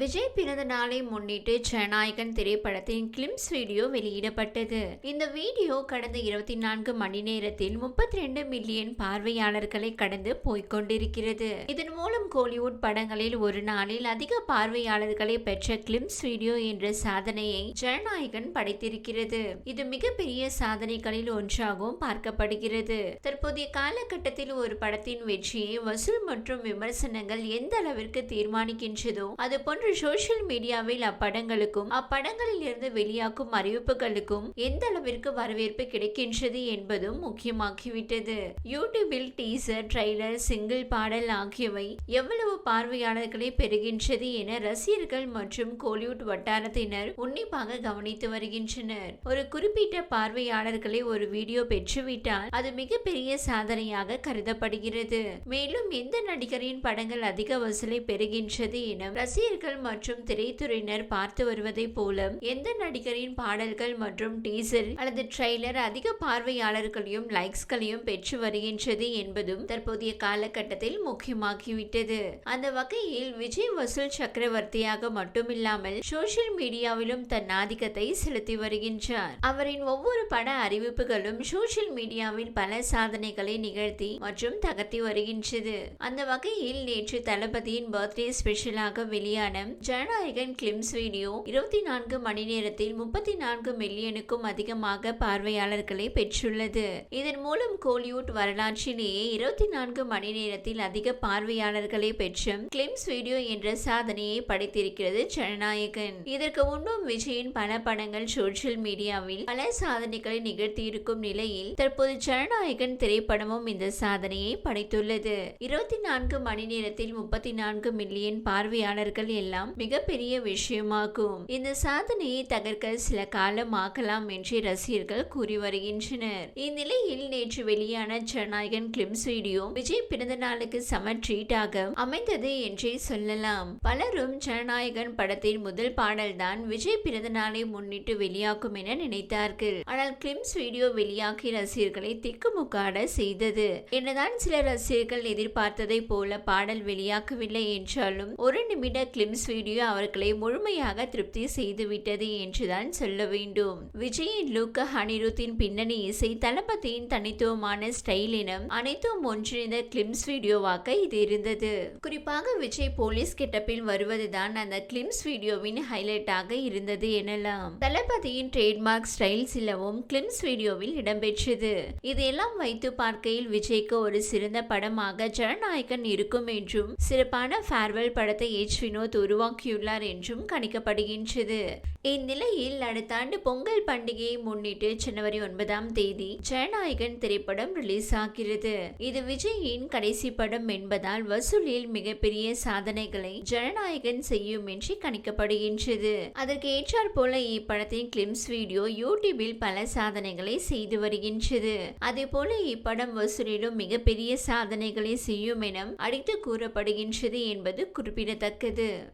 விஜய் பிறந்த நாளை முன்னிட்டு ஜனநாயகன் திரைப்படத்தின் கிளிம்ஸ் வீடியோ வெளியிடப்பட்டது. இந்த வீடியோ கடந்த இருபத்தி நான்கு மணி நேரத்தில் முப்பத்தி ரெண்டு மில்லியன் பார்வையாளர்களை கடந்து போய்கொண்டிருக்கிறது இதன் மூலம் கோலிவுட் படங்களில் ஒரு நாளில் அதிக பார்வையாளர்களை பெற்ற கிளிம்ஸ் வீடியோ என்ற சாதனையை ஜனநாயகன் படைத்திருக்கிறது. இது மிகப்பெரிய சாதனைகளில் ஒன்றாகவும் பார்க்கப்படுகிறது. தற்போதைய காலகட்டத்தில் ஒரு படத்தின் வெற்றியை வசூல் மற்றும் விமர்சனங்கள் எந்த அளவிற்கு தீர்மானிக்கின்றதோ அது போன்ற சோசியல் மீடியாவில் அப்படங்களுக்கும் அப்படங்களில் இருந்து வெளியாகும் அறிவிப்புகளுக்கும் எந்த அளவிற்கு வரவேற்பு கிடைக்கின்றது என்பதும் முக்கியமாகிவிட்டது. யூடியூபில் டீசர் ட்ரெய்லர் சிங்கிள் பாடல் ஆகியவை எவ்வளவு பார்வையாளர்களை பெறுகின்றது என ரசிகர்கள் மற்றும் கோலிவுட் வட்டாரத்தினர் உன்னிப்பாக கவனித்து வருகின்றனர். ஒரு குறிப்பிட்ட பார்வையாளர்களை ஒரு வீடியோ பெற்றுவிட்டால் அது மிகப்பெரிய சாதனையாக கருதப்படுகிறது. மேலும் எந்த நடிகரின் படங்கள் அதிக வசூலை பெறுகின்றது என ரசிகர்கள் மற்றும் திரைத்துறையினர் பார்த்து வருவதைப் போல எந்த நடிகரின் பாடல்கள் மற்றும் டீசர் அல்லது ட்ரெய்லர் அதிக பார்வையாளர்களையும் லைக்ஸ்களையும் பெற்று வருகின்றது என்பதும் தற்போதைய காலகட்டத்தில் முக்கியமாகிவிட்டது. அந்த வகையில் விஜய் வசூல் சக்கரவர்த்தியாக மட்டுமில்லாமல் சோசியல் மீடியாவிலும் தன் ஆதிக்கத்தை செலுத்தி வருகின்றார். அவரின் ஒவ்வொரு பட அறிவிப்புகளும் சோசியல் மீடியாவில் பல சாதனைகளை நிகழ்த்தி மற்றும் தகர்த்தி வருகின்றது. அந்த வகையில் நேற்று தளபதியின் பர்த்டே ஸ்பெஷலாக வெளியான ஜனநாயகன் கிளிம்ஸ் வீடியோ இருபத்தி நான்கு மணி நேரத்தில் முப்பத்தி நான்கு மில்லியனுக்கும் அதிகமாக பார்வையாளர்களை பெற்றுள்ளது. இதன் மூலம் கோலிவுட் வரலாற்றிலேயே இருபத்தி நான்கு மணி நேரத்தில் அதிக பார்வையாளர்களை பெற்ற கிளிம்ஸ் வீடியோ என்ற சாதனையை படைத்திருக்கிறது ஜனநாயகன். இதற்கு முன்பும் விஜயின் பல படங்கள் சோசியல் மீடியாவில் பல சாதனைகளை நிகழ்த்தியிருக்கும் நிலையில் தற்போது ஜனநாயகன் திரைப்படமும் இந்த சாதனையை படைத்துள்ளது. இருபத்தி நான்கு மணி நேரத்தில் முப்பத்தி நான்கு மில்லியன் பார்வையாளர்கள் எல்லாம் மிகப்பெரிய விஷயமாகும். இந்த சாதனையை தகர்க்க சில காலம் ஆகலாம் என்று ரசிகர்கள் கூறி வருகின்றனர். இந்நிலையில் நேற்று வெளியான ஜனநாயகன் கிளிம்ஸ் வீடியோ விஜய் பிறந்த நாளுக்கு சம ட்ரீட்டாக அமைந்தது என்றே சொல்லலாம். பலரும் ஜனநாயகன் படத்தின் முதல் பாடல்தான் விஜய் பிறந்த நாளை முன்னிட்டு வெளியாகும் என நினைத்தார்கள். ஆனால் கிளிம்ஸ் வீடியோ வெளியாகி ரசிகர்களை திக்குமுக்காட செய்தது. என்னதான் சில ரசிகர்கள் எதிர்பார்த்ததை போல பாடல் வெளியாகவில்லை என்றாலும் ஒரு நிமிட கிளிம்ஸ் வீடியோ அவர்களை முழுமையாக திருப்தி செய்துவிட்டது என்றுதான் சொல்ல வேண்டும். விஜயின் லுக் அனிருத்தின் பின்னணி இசை தளபதியின் தனித்துவமான ஸ்டைல் எனும் அனைத்தும் ஒன்றிணைந்த கிளிம்ஸ் வீடியோவாக இது இருந்தது. குறிப்பாக விஜய் போலீஸ் கெட்டப்பில் வருவதுதான் அந்த கிளிம்ஸ் வீடியோவின் ஹைலைட்டாக இருந்தது எனலாம். தளபதியின் ட்ரேட்மார்க் ஸ்டைல் சிலவும் கிளிம்ஸ் வீடியோவில் இடம்பெற்றது. இதையெல்லாம் வைத்து பார்க்கையில் விஜய்க்கு ஒரு சிறந்த படமாக ஜனநாயகன் இருக்கும் என்றும் சிறப்பான ஃபேர்வெல் படத்தை எச் வினோத் உருவாக்கியுள்ளார் என்றும் கணிக்கப்படுகின்றது. இந்நிலையில் அடுத்த ஆண்டு பொங்கல் பண்டிகையை முன்னிட்டு ஜனவரி ஒன்பதாம் தேதி ஜனநாயகன் திரைப்படம் ரிலீஸ் ஆகிறது. இது விஜயின் கடைசி படம் என்பதால் வசூலில் மிகப்பெரிய சாதனைகளை ஜனநாயகன் செய்யும் என்று கணிக்கப்படுகின்றது. அதற்கு ஏற்றாற் போல இப்படத்தின் கிளிம்ஸ் வீடியோ யூடியூபில் பல சாதனைகளை செய்து வருகின்றது. அதே போல இப்படம் வசூலிலும் மிகப்பெரிய சாதனைகளை செய்யும் என அடித்து கூறப்படுகின்றது என்பது குறிப்பிடத்தக்கது.